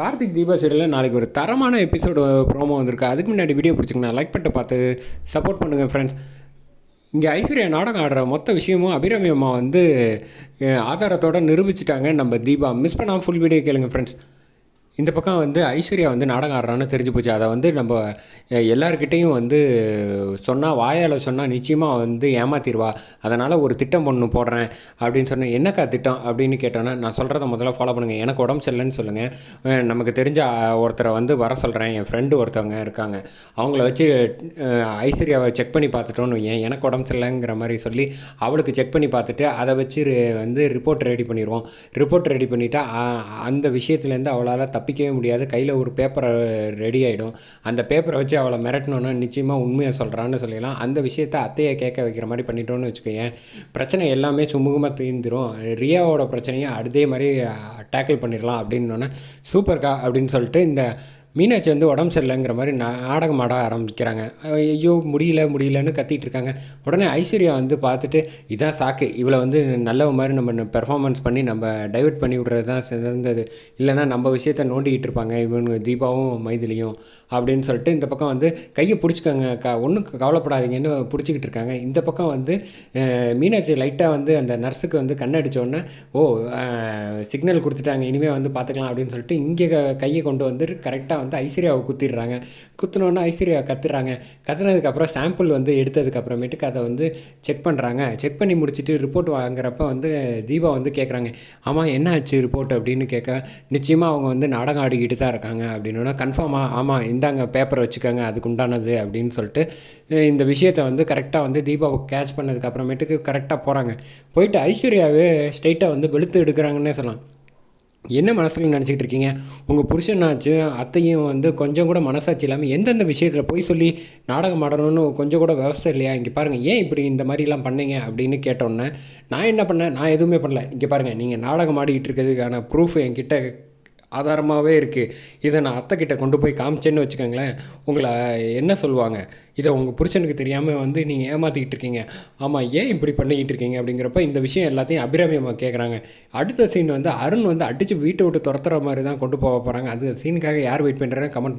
கார்த்திக் தீபா சீரியலில் நாளைக்கு ஒரு தரமான எபிசோடு ப்ரோமோ வந்திருக்கு. அதுக்கு முன்னாடி வீடியோ பிடிச்சிங்கன்னா லைக் பண்ணிட்டு பார்த்து சப்போர்ட் பண்ணுங்கள் ஃப்ரெண்ட்ஸ் இங்கே ஐஸ்வர்யா நாடகம் ஆடுற மொத்த விஷயமும் அபிராமி அம்மா வந்து ஆதாரத்தோடு ஆதாரத்தோட நிரூபிச்சிட்டாங்க. நம்ம தீபா மிஸ் பண்ணாமல் ஃபுல் வீடியோ கேளுங்க ஃப்ரெண்ட்ஸ் இந்த பக்கம் வந்து ஐஸ்வர்யா வந்து நாடகம் ஆடுறான்னு தெரிஞ்சு போச்சு. அதை வந்து நம்ம எல்லாருக்கிட்டேயும் வந்து சொன்னால் வாயால் சொன்னால் நிச்சயமாக வந்து ஏமாத்திடுவா. அதனால் ஒரு திட்டம் ஒன்று போடுறேன் அப்படின்னு சொன்னேன் என்னக்கா திட்டம்? அப்படின்னு கேட்டோன்னே நான் சொல்கிறத முதல்ல ஃபாலோ பண்ணுங்கள் எனக்கு உடம்பு சரியில்லைன்னு சொல்லுங்கள் நமக்கு தெரிஞ்ச ஒருத்தரை வந்து வர சொல்கிறேன் என் ஃப்ரெண்டு ஒருத்தவங்க இருக்காங்க. அவங்கள வச்சு ஐஸ்வர்யாவை செக் பண்ணி பார்த்துட்டோன்னு ஏன் எனக்கு உடம்பு சரியில்லைங்கிற மாதிரி சொல்லி அவளுக்கு செக் பண்ணி பார்த்துட்டு அதை வச்சு வந்து ரிப்போர்ட் ரெடி பண்ணிடுவோம். ரிப்போர்ட் ரெடி பண்ணிவிட்டா அந்த விஷயத்துலேருந்து அவளால் தப்பிக்கவே முடியாது. கையில் ஒரு பேப்பரை ரெடி ஆகிடும் அந்த பேப்பரை வச்சு அவளை மிரட்டணுன்னா நிச்சயமாக உண்மையை சொல்கிறான்னு சொல்லிடலாம். அந்த விஷயத்த அத்தையை கேட்க வைக்கிற மாதிரி பண்ணிட்டோன்னு வச்சுக்கோயேன். பிரச்சனை எல்லாமே சுமூகமாக தீர்ந்துடும் ரியாவோட பிரச்சனையை அதே மாதிரி டேக்கிள் பண்ணிடலாம் அப்படின்னோடனே சூப்பர்க்கா அப்படின்னு சொல்லிட்டு இந்த மீனாட்சி வந்து உடம்பு சரியில்லைங்கிற மாதிரி நாடகம் ஆட ஆரம்பிக்கிறாங்க. ஐயோ முடியல முடியலன்னு கத்திட்டு இருக்காங்க. உடனே ஐஸ்வர்யா வந்து பார்த்துட்டு இதான் சாக்கு. இவளை வந்து நல்ல மாதிரி நம்ம பெர்ஃபார்மன்ஸ் பண்ணி நம்ம டைவெர்ட் பண்ணி விட்றது தான் சிறந்தது. இல்லைன்னா நம்ம விஷயத்த நோண்டிக்கிட்டு இருப்பாங்க இவங்க தீபாவும் மைதிலியும் அப்படின்னு சொல்லிட்டு இந்த பக்கம் வந்து கையை பிடிச்சிக்கோங்க க ஒன்றும் கவலைப்படாதீங்கன்னு பிடிச்சிக்கிட்டு இருக்காங்க. இந்த பக்கம் வந்து மீனாட்சி லைட்டாக வந்து அந்த நர்ஸுக்கு வந்து கண்ணடிச்ச ஓ சிக்னல் கொடுத்துட்டாங்க. இனிமேல் வந்து பார்த்துக்கலாம் அப்படின்னு சொல்லிட்டு இங்கே கையை கொண்டு வந்து கரெக்டாக வந்து ஐஸ்வர்யாவை குத்திடுறாங்க. குத்தினோடனே ஐஸ்வர்யா கத்துறாங்க. கத்துனதுக்கப்புறம் சாம்பிள் வந்து எடுத்ததுக்கப்புறமேட்டுக்கு அதை வந்து செக் பண்ணுறாங்க செக் பண்ணி முடிச்சுட்டு ரிப்போர்ட் வாங்குறப்ப வந்து தீபா வந்து கேட்குறாங்க ஆமாம் என்ன ஆச்சு ரிப்போர்ட் அப்படின்னு கேட்க நிச்சயமாக அவங்க வந்து நாடகம் ஆடிக்கிட்டு தான் இருக்காங்க. அப்படின்னா கன்ஃபார்மாக ஆமாம் இந்தாங்க பேப்பரை வச்சுக்கோங்க அதுக்கு உண்டானது. அப்படின்னு சொல்லிட்டு இந்த விஷயத்தை வந்து கரெக்டாக வந்து தீபாவை கேட்ச் பண்ணதுக்கப்புறமேட்டுக்கு கரெக்டாக போகிறாங்க போயிட்டு ஐஸ்வர்யாவே ஸ்ட்ரைட்டாக வந்து வெளுத்து எடுக்கிறாங்கன்னே சொல்லலாம். என்ன மனசில் நினச்சிக்கிட்டு இருக்கீங்க உங்கள் புருஷனாச்சு அத்தையும் வந்து கொஞ்சம் கூட மனசாட்சி இல்லாமல் எந்தெந்த விஷயத்தில் போய் சொல்லி நாடகம் ஆடணும்னு கொஞ்சம் கூட விவசாயம் இல்லையா? இங்கே பாருங்கள் ஏன் இப்படி இந்த மாதிரிலாம் பண்ணீங்க அப்படின்னு கேட்டோன்னே நான் என்ன பண்ணேன்? நான் எதுவுமே பண்ணல. இங்கே பாருங்கள் நீங்கள் நாடகம் ஆடிக்கிட்டு இருக்கிறதுக்கான ப்ரூஃப் என்கிட்ட ஆதாரமாகவே இருக்குது இதை நான் அத்தை கிட்ட கொண்டு போய் காமிச்சேன்னு வச்சுக்கோங்களேன். உங்களை என்ன சொல்லுவாங்க? இதை உங்கள் புருஷனுக்கு தெரியாமல் வந்து நீங்கள் ஏமாற்றிக்கிட்டு இருக்கீங்க. ஆமாம் ஏன் இப்படி பண்ணிக்கிட்டு இருக்கீங்க? அப்படிங்கிறப்ப இந்த விஷயம் எல்லாத்தையும் அபிராமியமாக கேட்குறாங்க அடுத்த சீன் வந்து அருண் வந்து அடித்து வீட்டை விட்டு துரத்துற மாதிரி தான் கொண்டு போக போகிறாங்க அது சீனுக்காக யார் வெயிட் பண்ணுறாங்க கமெண்ட் பண்ணுங்கள்